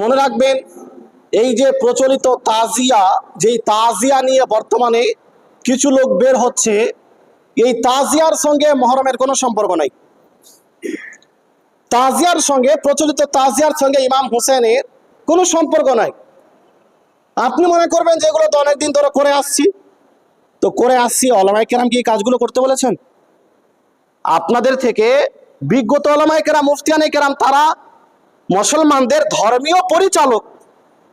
মনে রাখবেন, এই যে প্রচলিত তাজিয়া, যেই তাজিয়া নিয়ে বর্তমানে কিছু লোক বের হচ্ছে, এই তাজিয়ার সঙ্গে মহরমের কোনো সম্পর্ক নাই। তাজিয়ার সঙ্গে, প্রচলিত তাজিয়ার সঙ্গে ইমাম হোসেনের কোনো সম্পর্ক নাই। আপনি মনে করবেন যে এগুলো তো অনেকদিন ধরে করে আসছি। তো করে আসছি অলমাই কেরাম কি কাজগুলো করতে বলেছেন? আপনাদের থেকে বিজ্ঞত অলমাই কেরাম মুফতিয়ানে কেরাম, তারা মুসলমানদের ধর্মীয় পরিচালক।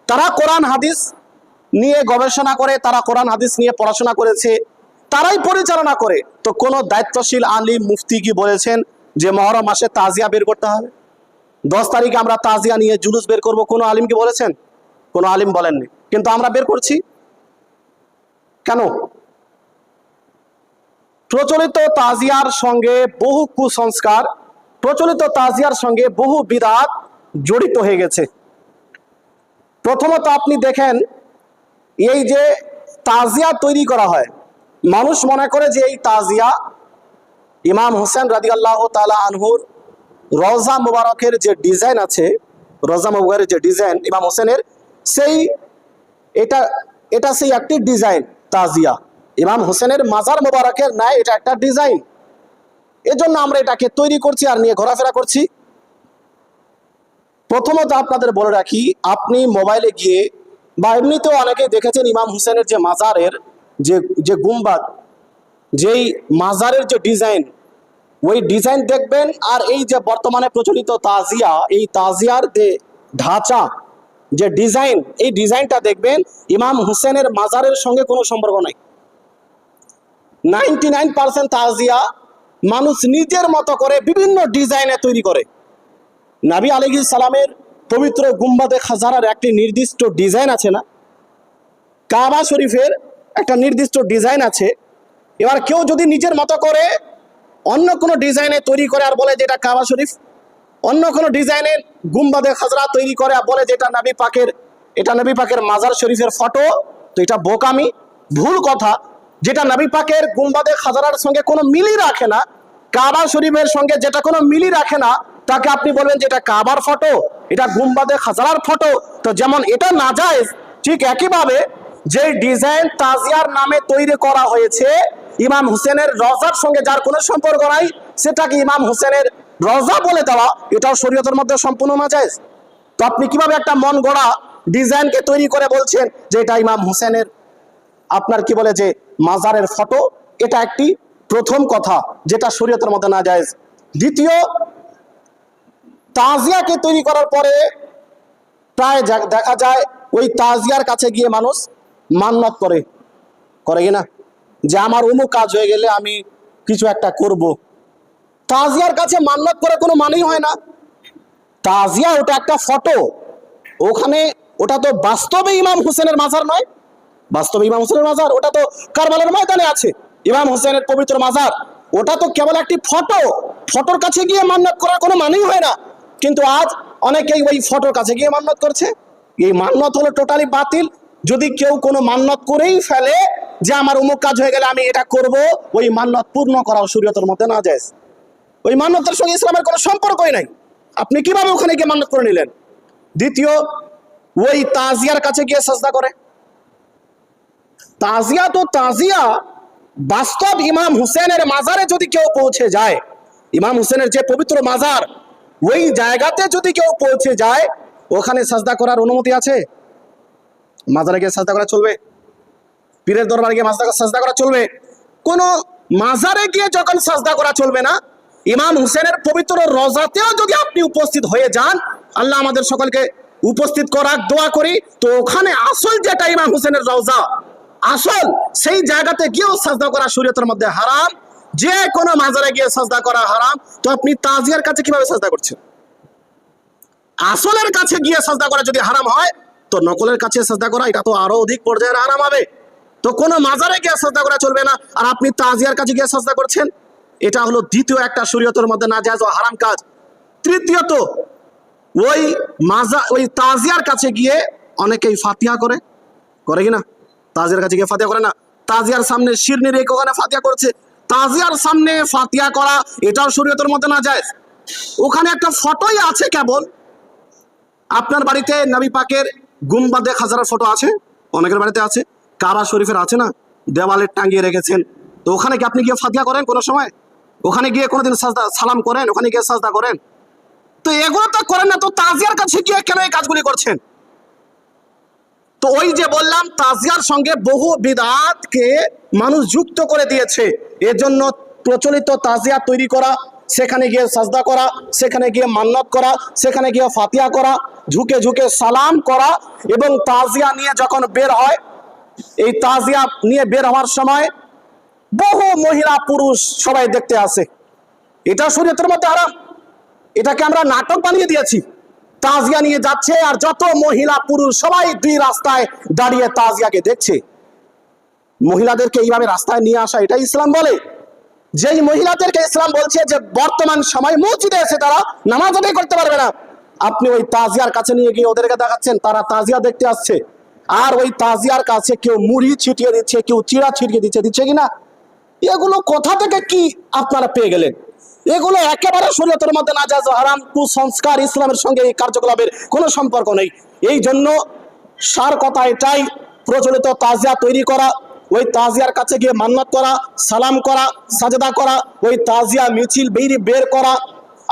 তারা কোরআন, হাদিস নিয়ে গবেষণা করে, তারা কোরআন, হাদিস নিয়ে পড়াশোনা করেছে, তারাই পরিচালনা করে। তো কোনো দায়িত্বশীল আলিম মুফতি কি বলেছেন যে মহরম মাসে তাজিয়া বের করতে হবে? দশ তারিখে আমরা তাজিয়া নিয়ে জুলুস বের করব, কোনো আলিম কি বলেছেন? কোনো আলিম বলেননি। কিন্তু আমরা বের করছি। কেন? প্রচলিত তাজিয়ার সঙ্গে বহু কুসংস্কার, প্রচলিত তাজিয়ার সঙ্গে বহু বিরাট জড়িত হয়ে গেছে। প্রথমত আপনি দেখেন, এই যে তাজিয়া তৈরি করা হয়, মানুষ মনে করে যে এই তাজিয়া ইমাম হোসেন রাদি আল্লাহ তালা আনহুর রজা মুবারকের যে ডিজাইন আছে রওজা মুবারকের যে ডিজাইন ইমাম হোসেনের, সেই এটা এটা সেই একটি ডিজাইন তাজিয়া। ইমাম হোসেনের মাজার মোবারকের ন্যায় এটা একটা ডিজাইন। এজন্য আমরা এটাকে তৈরি করছি আর নিয়ে ঘোরাফেরা করছি। প্রথমত আপনাদের বলে রাখি, আপনি মোবাইলে গিয়ে বা এমনিতেও অনেকেই দেখেছেন ইমাম হুসেনের যে মাজারের যে যে গুম্বাদ, যেই মাজারের যে ডিজাইন, ওই ডিজাইন দেখবেন আর এই যে বর্তমানে প্রচলিত তাজিয়া, এই তাজিয়ার যে ঢাঁচা যে ডিজাইন, এই ডিজাইনটা দেখবেন ইমাম হুসেনের মাজারের সঙ্গে কোনো সম্পর্ক নাই। নাইনটি নাইন পার্সেন্ট তাজিয়া মানুষ নিজের মতো করে বিভিন্ন ডিজাইনে তৈরি করে। নাবি আলহি সালামের পবিত্র গুম্বাদে খাজারার একটি নির্দিষ্ট ডিজাইন আছে না? কাবা শরীফের একটা নির্দিষ্ট ডিজাইন আছে। এবার কেউ যদি নিজের মতো করে অন্য কোনো ডিজাইনে তৈরি করে আর বলে যেটা কাবা শরীফ, অন্য কোনো ডিজাইনের গুম্বাদে খাজরা তৈরি করে আর বলে যেটা নাবি পাকের, এটা নবী পাকের মাজার শরীফের ফটো, তো এটা বোকামি, ভুল কথা। যেটা নবী পাকের গুম্বাদে খাজারার সঙ্গে কোনো মিলই রাখে না, কাবা শরীফের সঙ্গে যেটা কোনো মিলই রাখে না তাকে আপনি বলবেন যে এটা কাবার ফটো, এটা গুম্বাদে খাজারার ফটো। তো যেমন এটা না যায় ঠিক একইভাবে যে ডিজাইন তাজিয়ার নামে তৈরি করা হয়েছে, ইমাম হোসেনের রজার সঙ্গে যার কোনো সম্পর্ক নাই, সেটাকে ইমাম হোসেনের রজা বলে দেওয়া, এটাও শরীয়তের মধ্যে সম্পূর্ণ না যায় তো আপনি কীভাবে একটা মন গড়া ডিজাইনকে তৈরি করে বলছেন যে এটা ইমাম হোসেনের, আপনার কি বলে যে মাজারের ফটো? এটা একটি প্রথম কথা, যেটা শরীয়তের মধ্যে না যায় দ্বিতীয় তাজিয়াকে তৈরি করার পরে প্রায় দেখা যায় ওই তাজিয়ার কাছে গিয়ে মানুষ মান্নত করে। করে কি না? যে আমার অমুক কাজ হয়ে গেলে আমি কিছু একটা করব। তাজিয়ার কাছে মান্নত করে কোনো মানেই হয় না। তাজিয়া ওটা একটা ফটো। ওখানে ওটা তো বাস্তবে ইমাম হোসেনের মাজার নয়। বাস্তবে ইমাম হোসেনের মাজার, ওটা তো কারবালার ময়দানে আছে। ইমাম হোসেনের পবিত্র মাজার। ওটা তো কেবল একটি ফটো। ফটোর কাছে গিয়ে মান্নত করার কোনো মানেই হয় না। কিন্তু আজ অনেকেই ওই ফটোর কাছে গিয়ে মান্নত করছে। এই মান্নত হলো টোটালি বাতিল। যদি কেউ কোনো মান্নত করেই ফেলে যে আমার অমুক কাজ হয়ে গেলে আমি এটা করব, ওই মান্নত পূর্ণ করাও শরীয়তের মধ্যে না যায় ওই মান্যতের সঙ্গে ইসলামের কোনো সম্পর্কই নাই। আপনি কীভাবে ওখানে গিয়ে মান্যত করে নিলেন? দ্বিতীয়, ওই তাজিয়ার কাছে গিয়ে সাজদা করে। তাজিয়া তো তাজিয়া, বাস্তব ইমাম হুসেনের মাজারে যদি কেউ পৌঁছে যায়, ইমাম হুসেনের যে পবিত্র মাজার ওই জায়গাতে যদি কেউ পৌঁছে যায়, ওখানে সাজদা করার অনুমতি আছে? মাজারে গিয়ে সাজদা করা চলবে? পীরের দরবারে গিয়ে মাজদা সাজদা করা চলবে? কোন মাজারে গিয়ে যখন সাজদা করা চলবে না, ইমাম হুসেনের পবিত্র রজাতেও যদি আপনি উপস্থিত হয়ে যান, আল্লাহ আমাদের সকলকে উপস্থিত করার দোয়া করি, তো ওখানে আসল যেটা ইমাম হুসেনের রওজা আসল সেই জায়গাতে গিয়েও সাজদা করা শরীয়তের মধ্যে হারাম। যে কোনো মাজারে গিয়ে সাজদা করা হারাম, তো আপনি তাজিয়ার কাছে কীভাবে সাজদা করছেন? আসলের কাছে গিয়ে সাজদা করা যদি হারাম হয়, তো নকলের কাছে সাজদা করা, এটা তো আরও অধিক পর্যায়ের হারাম হবে। তো কোনো মাজারে গিয়ে সাজদা করা চলবে না, আর আপনি তাজিয়ার কাছে গিয়ে সাজদা করছেন, এটা হলো দ্বিতীয় একটা শরীয়তের মধ্যে না যায় হারাম কাজ। তৃতীয়ত, ওই মাজা, ওই তাজিয়ার কাছে গিয়ে অনেকেই ফাতিহা করে করে কি না? তাজিয়ার কাছে গিয়ে ফাতিয়া করে না। তাজিয়ার সামনে শিরনি রেখে ওখানে ফাতিয়া করছে তাজিয়ার সামনে ফাতিয়া করা, এটাও শরীয়তের মধ্যে না যায় ওখানে একটা ফটোই আছে কেবল। আপনার বাড়িতে নবী পাকের গুম্বাদে খাজারার ফটো আছে? অনেকের বাড়িতে আছে। কারা শরীফের আছে না? দেওয়ালে টাঙ্গিয়ে রেখেছেন। তো ওখানে কি আপনি গিয়ে ফাতিয়া করেন কোনো সময়? ওখানে গিয়ে কোনোদিন সাজদা, সালাম করেন? ওখানে গিয়ে সাজদা করেন? তো এগুলো তো করেন না, তো তাজিয়ার কাছে গিয়ে কেন এই কাজগুলি করছেন? তো ওই যে বললাম, তাজিয়ার সঙ্গে বহু বিদাতকে মানুষ যুক্ত করে দিয়েছে। এজন্য প্রচলিত তাজিয়া তৈরি করা, সেখানে গিয়ে সাজদা করা, সেখানে গিয়ে মান্নত করা, সেখানে গিয়ে ফাতিয়া করা, ঝুঁকে ঝুঁকে সালাম করা এবং তাজিয়া নিয়ে যখন বের হয়, এই তাজিয়া নিয়ে বের হওয়ার সময় বহু মহিলা পুরুষ সবাই দেখতে আসে। এটা শরীয়তের মধ্যে আরাম এটাকে আমরা নাটক বানিয়ে দিয়েছি। তাজিয়া নিয়ে যাচ্ছে আর যত মহিলা পুরুষ সবাই দুই রাস্তায় দাঁড়িয়ে তাজিয়াকে দেখছে। মহিলাদেরকে এইভাবে রাস্তায় নিয়ে আসা, এটাই ইসলাম বলে। যেই মহিলাদেরকে ইসলাম বলছে যে, বর্তমান সময় মসজিদে এসে তারা নামাজ আদায় করতে পারবে না। আপনি ওই তাজিয়ার কাছে নিয়ে গিয়ে ওদেরকে দেখাচ্ছেন, তারা তাজিয়া দেখতে আসছে। আর ওই তাজিয়ার কাছে কেউ মুড়ি ছিটিয়ে দিচ্ছে, কেউ চিড়া ছিটিয়ে দিচ্ছে দিচ্ছে কিনা? এগুলো কোথা থেকে কি আপনারা পেয়ে গেলেন? এগুলো একেবারে শরীয়তের মধ্যে না যায় হারাম, কুসংস্কার ইসলামের সঙ্গে এই কার্যকলাপের কোনো সম্পর্ক নেই। এই জন্য সার কথা এটাই, প্রচলিত তাজিয়া তৈরি করা, ওই তাজিয়ার কাছে গিয়ে মান্নত করা, সালাম করা, সাজদা করা, ওই তাজিয়া মিছিল বেরি, বের করা,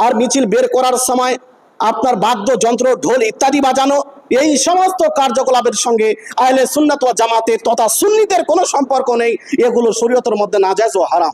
আর মিছিল বের করার সময় আপনার বাদ্যযন্ত্র ঢোল ইত্যাদি বাজানো, এই সমস্ত কার্যকলাপের সঙ্গে আহলে সুন্নাত ওয়া জামাতের তথা সুন্নিদের কোনো সম্পর্ক নেই। এগুলো শরীয়তের মধ্যে না যায় ও হারাম।